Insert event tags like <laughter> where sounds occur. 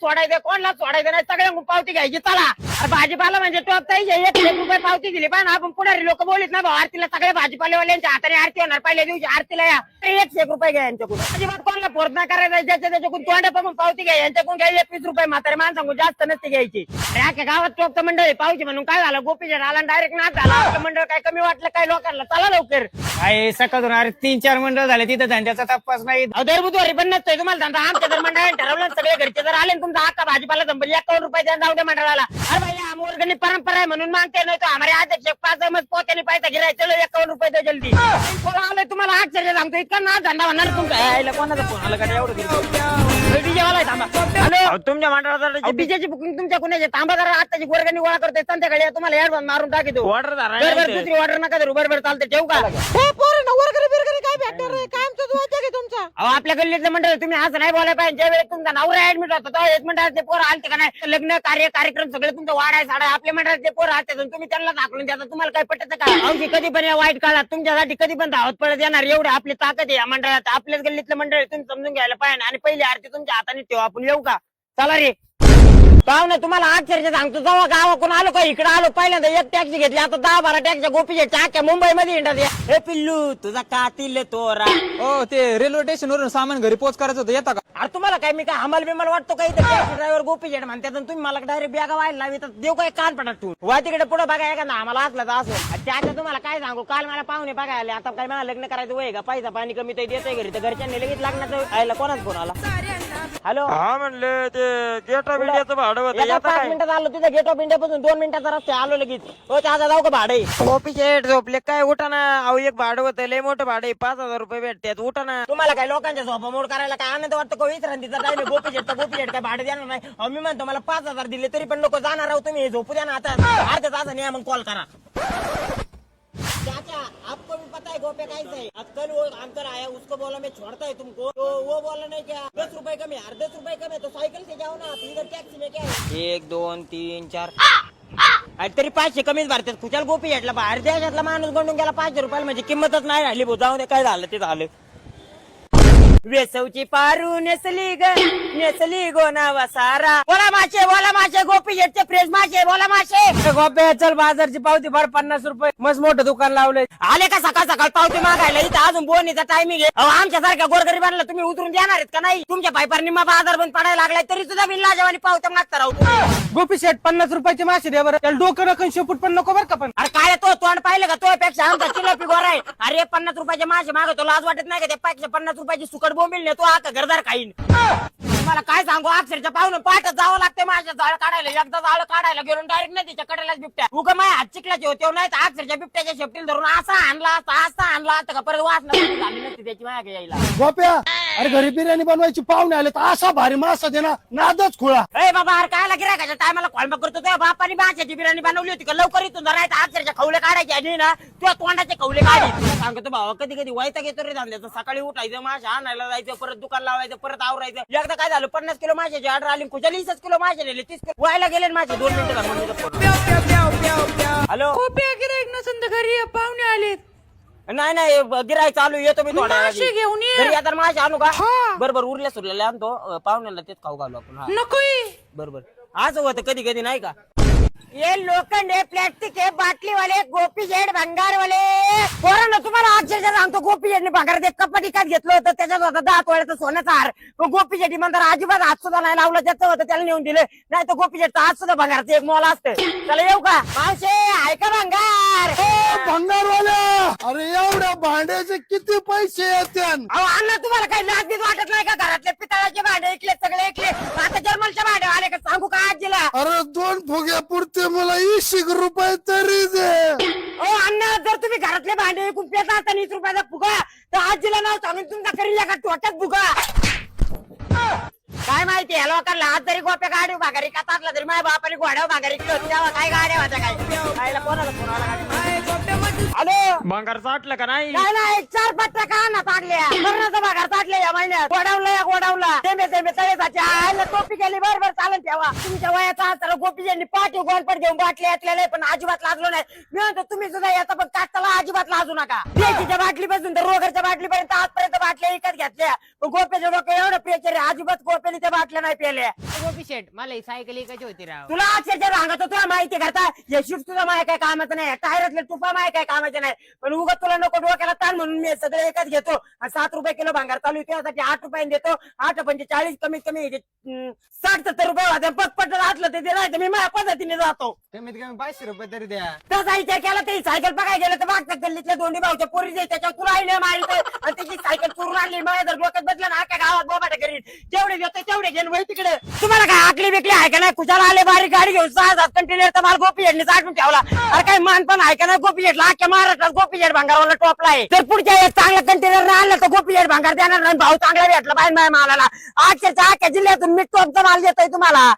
सोडायचं कोणाला सोडायचं नाही? सगळ्यांकडून पावती घ्यायची चला. अरे भाजीपाला म्हणजे तो आता एक रुपये पावती दिली. पण आपण पुढारी लोक बोलित ना भाऊ आरतीला सगळे भाजीपालेवाल्यांच्या हाताने आरती होणार. पहिल्या दिवशी आरतीला या. एकशे एक रुपये घ्या यांच्याकडून. अजिबात कोणाला फोर्स नाही करायचा ज्याच्या त्याच्याकडून तोंडे बघून पावती घ्या. यांच्याकडून घ्या एकवीस रुपये म्हातारे माणसांकडून जास्त नसते घ्यायची. अरे गावात गावात चोपतं मंडळ पावती म्हणून. काय झालं? गोपीजन आला डायरेक्ट नाच झाला. आपलं मंडळ काय कमी वाटलं काय लोकांना? चला लवकर. काय सकाळ अरे तीन चार मंडळ झाले तिथं धंद्याचा तपास नाही. अहो, दर बुधवारी पण नसतोय तुम्हाला धंदा. आमच्या जर मंडळाने ठरवलं ना, सगळे घरचे जर आले ना तुमचा हक्का भाजीपाला संपली एकावन्न रुपये द्या जाऊ द्या मंडळाला. अरे भाई आम वर्गणी परंपरा आहे म्हणून मागते नाही तो हमारे अध्यक्ष पाच मग पोत्याने पैसा गिरायचं चलो एकावन्न रुपये द्या जल्दी. कोण आलंय तुम्हाला? आश्चर्य सांगतो इतका ना धंदा होणार तुमचा. यायला कोणाचा फोन आला का? एवढं डीजे वाला आहे, थांबा. हॅलो. तुमच्या मंडळाचा डीजेची बुकिंग तुमच्या कुणाची थांबा जरा आताची वर्गणी गोळा करते संध्याकाळी या, तुम्हाला ऍडव्हान्स मारून टाकी ऑर्डर दुसरी ऑर्डर नका धरू. बरोबर चालते ठेवू का? हो पोरं वर्गणी बिरगणी काय भेटणार नाही कायमचं वाचा की तुमचा अहो आपल्या गल्लीतलं मंडळ तुम्ही असं नाही बोलायला पाहिजे. ज्या वेळेस तुमचा नवरा ऍडमिट होता तेव्हा एक मंडळाचे पोर आलते का नाही लग्न कार्य कार्यक्रम सगळे तुमचं वाढाय साडा आपल्या मंडळाचे पोर आलते तुम्ही त्यांना दाखवून द्या. तुम्हाला काय पटत का? अवशी कधी पण या वाईट काळात तुमच्यासाठी कधी पण धावत पडत येणार. एवढे आपली ताकद आहे या मंडळात. आपल्याच गल्लीतलं मंडळ आहे, तुम्ही समजून घ्यायला पाहिजे आणि पहिली आरती तुमच्या हाताने ठेवा. आपण येऊ का? चला रे. पाहुणे तुम्हाला अक्षरशः सांगतो जेव्हा गावाकडून आलो का इकडे आलो पहिल्यांदा एक टॅक्सी घेतली आता दहा बारा टॅक्सी गोपीच्या चाक्या मुंबईमध्ये हिंडत या. हे पिल्लू तुझा कातील तोरा <coughs> हो ते रेल्वे स्टेशन वरून सामान घरी पोच करायचं होतं येता का? अरे तुम्हाला काय मी काय हमाल बिमाल वाटतो काही टॅक्सी ड्रायव्हर गोपी जेड म्हणतात आणि तुम्ही मला डायरेक्ट बॅगा व्हायला लावी तर देऊ काय कान पडत तू वा तिकडे पुढे बघा का ना आम्हाला असलं तर असं. त्याच्या तुम्हाला काय सांगू काल मला पाहुणे बघायला आले आता काय मला लग्न करायचं वय का? पैसा पाणी कमी तर देतोय घरी तर घरच्यांनी लगेच लग्नाचं आयला कोणाच फोन आला? हॅलो. हा म्हणलं ते गेट ऑफ इंडियाचं भाडं होतं. येतं पाच काय? मिनिटात आलो तिथे गेट ऑफ इंडिया पासून दोन मिनिटाचा रस्ता आलो लगेच. हो त्याचा जाऊ का भाडे कॉपी शेट झोपले काय उठा ना अहो एक भाडं होतं. लय मोठं भाडं आहे, पाच हजार रुपये भेटतात. उठा ना तुम्हाला काय लोकांच्या झोपा मोड करायला काय आनंद वाटतो का? विश्रांतीचा टाइम गोपी शेट गोपी शेट काय भाडे देणार नाही? अहो, मी म्हणतो मला पाच हजार दिले तरी पण नको. जाणार आहो तुम्ही. झोपू द्या ना आता. अर्ध्या तासाने या मग कॉल करा. है गोपे कैसे है अब कल वो अंकल आया उसको बोला मैं छोड़ता है तुमको. तो वो बोला नहीं क्या? दस रुपए कम है दस रुपए कम है तो साइकिल से जाओ ना आप इधर टॅक्सी में क्या है एक दोन तीन चार. अरे तरी पाचशे कमीच भरतात. खुशाल गोपी हेटला बाहेर देशातला माणूस गंडून गेला पाचशे रुपयाला म्हणजे किंमतच नाही राहिली भाऊ. जाऊ दे काय झालं ते झालं. वेसवची पारू नेसली ग नेसली गोनावा सारा. बोला माशे बोला माशे गोपी शेटचे फ्रेश माशे बोला माशे. गोप्या चल बाजारची पावती भर पन्नास रुपये. मस्त मोठं दुकान लावलंय. आले का सकाळ सकाळ पावती मागायला? इथं अजून बोनीचा टायमिंग आहे. अहो, आमच्या सारख्या गोरगरीबांना तुम्ही उतरून देणार आहेत का नाही? तुमच्या पायपार निम्मा बाजार बंद पडायला लागलाय तरी सुद्धा बिन लाजवानी पावत्या मागता राहू. गोपी शेट पन्नास रुपयाची मासे द्या बरं. त्याला डोकं रकम शेपूट पण नको बरं का पण. अरे काय तो? तोंड पाहिलं का? तो पेक्षा आमचा किलो पिगोर आहे. अरे पन्नास रुपयाचे मासे मागतो लाज वाटत नाही का? त्यापेक्षा पन्नास रुपयाची सुकट बोंबील नेतो आता घरदार खाईन. तुम्हाला काय सांगू? अक्षरच्या पाहून पाठच जावं लागते माझ्या जाळ काढायला. एकदा जाळ काढायला गेलो डायरेक्ट नाही तिच्या कडेलाच बिबट्या. उगा माझ्या हात चिकलाचे होते नाही तर अक्षरच्या बिबट्याच्या शेपटील धरून असा आणला असता असा आणला असता का परत वास झाली नसती त्याची मागे यायला. गोप्या अरे घरी बिर्याणी बनवायची पाहुणे आले तर असा भारी मासा दे ना नादच खुळा. ए बाबा अरे काय गिरायकाच्या टायमाला कॉल करतो तुझ्या बापाने माशाची बिर्याणी बनवली होती का? लवकर इथून जरा नाही अक्षरच्या खवले काढायचे आणि ना तुझ्या तोंडाचे खवले काढी. तुला सांगतो भावा कधी कधी वायता घेतो रे धांद्याचं. सकाळी उठायचं माशा आणायला जायचं परत दुकान लावायचं परत आवरायचं. एकदा काय झालं? पन्नास किलो माशाची ऑर्डर आली कुठे वीसच किलो मासे नेले तीस किलो. व्हायला गेले ना माझे दोन मिनिटं हॅलो? खोप्या गिराईक नसून तर घरी पाहुणे आलेत. नाही नाही गिराय चालू येतो मी थोड्या. घेऊन ये. घरी आता मासे आणू का? हा. बरोबर उरल्या सुरलेल्या आणतो. अं, पाहुण्याला तेच खाऊ घालू आपण हा. नकोय. बरोबर असं होतं कधी कधी नाही का? ये लोखंड आहे प्लॅस्टिक आहे बाटली वाले गोपी जेड भंगार वाले पोरांना तुम्हाला अक्षरशः सांगतो गोपी जेडने भंगार ते कपाटी काय घेतलं होतं त्याच्यात होतं दहा तोळ्याचं सोन्याचा हार तो गोपी जेडी म्हणतात अजिबात हात सुद्धा नाही लावला त्याचं होतं त्याला नेऊन दिलं. नाही तर गोपी जेडचा हात सुद्धा भंगारचं एक मोल असतं. त्याला येऊ का? मावशे ऐका भंगार. भंगारवाल्या! अरे एवढ्या भांड्याचे किती पैसे येत्यान अहो अण्णा तुम्हाला काही लाजबीज वाटत नाही का? घरातले पितळाचे भांडे ऐकले सगळे ऐकले आता जर्मलचे भांडे आले का? सांगू का आजीला? अरे दोन फुग्या पुरते मला ऐंशी रुपये तरी दे. ओ अण्णा जर तुम्ही घरातले भांडे विकून पेता असता वीस रुपयाचा फुगा. तर आजीला नाव सांगून तुमचा करील का टोट्यात फुगा. काय माहिती या लोकांना आज तरी गोप्या गाडी भागारी का ताटला तरी माझ्या बापाने घोड्यावर भागारी केली होती काय गाड्या होत्या काय? कोणाला कोणाला भंगार साठलं का नाही? नाही नाही चार पट्ट्या का ना टाकल्या मरणाचा भागार टाकल्या या महिन्यात. गोडावला या गोडावला. तेमे तेमे तळेसाच्या आईला टोपी गेली बरोबर चालन ठेवा. तुमच्या वयाचा तर गोपीजींनी पाठी गोलपट घेऊन बाटल्या यातल्या नाही पण अजिबात लाजलो नाही. मी म्हणतो तुम्ही सुद्धा याचा पण काटाला अजिबात लाजू नका. प्रेचीच्या बाटलीपासून तर रोगरच्या बाटलीपर्यंत आजपर्यंत बाटल्या विकत घेतल्या. पण गोप्याच्या डोकं एवढं प्रेचर आहे अजिबात गोप्याने त्या बाटल्या नाही पेल्या. गोपी शेट मला ही सायकल एकाची होती राव. तुला अक्षरशः सांगत तुला माहिती करता हे शिफ्ट तुझा माय काय कामाचं नाही टायरातले तुपा माय काय कामाचे नाही. पण उगत तुला नको डोक्याला ताण म्हणून मी सगळं एकच घेतो. आणि सात रुपये किलो भांगार चालू त्यासाठी आठ रुपयाने देतो. आठ म्हणजे चाळीस कमीत कमी साठ सत्तर रुपये होते पटपट असलं ते नाही तर मी माझ्या पद्धतीने जातो. कमीत कमी पाचशे रुपये तरी द्या. तसा विचार केला तरी सायकल बघायला गेलं तर मागच्या गल्लीतल्या दोन्ही भाऊच्या पोरी त्याच्यावर तुला आईने मारित आणि त्याची सायकल आणली माझ्या जर डोक्यात बसलं ना अख्या गावात बोबाटा करीन. जेवढे घेतो तेवढे घेऊन वय तिकडे. तुम्हाला काय आकली बिकली आहे का नाही? कुशाला आले बारीक गाडी घेऊन सहा सात कंटेनर तर मला गोपी हेडने साठून ठेवला. अरे काय मान पण आहे का नाही? गोपी हेडला अख्ख्या महाराष्ट्रात गोपी हेड भांगारवाला टॉपला आहे. तर पुढच्या एक चांगला कंटेनर नाही आणलं तर गोपी हेड भांगार देणार नाही. भाऊ चांगला भेटला बाहेर माझ्या मालाला. अक्षरच्या अख्ख्या जिल्ह्यातून मी टॉपचा माल देतोय तुम्हाला.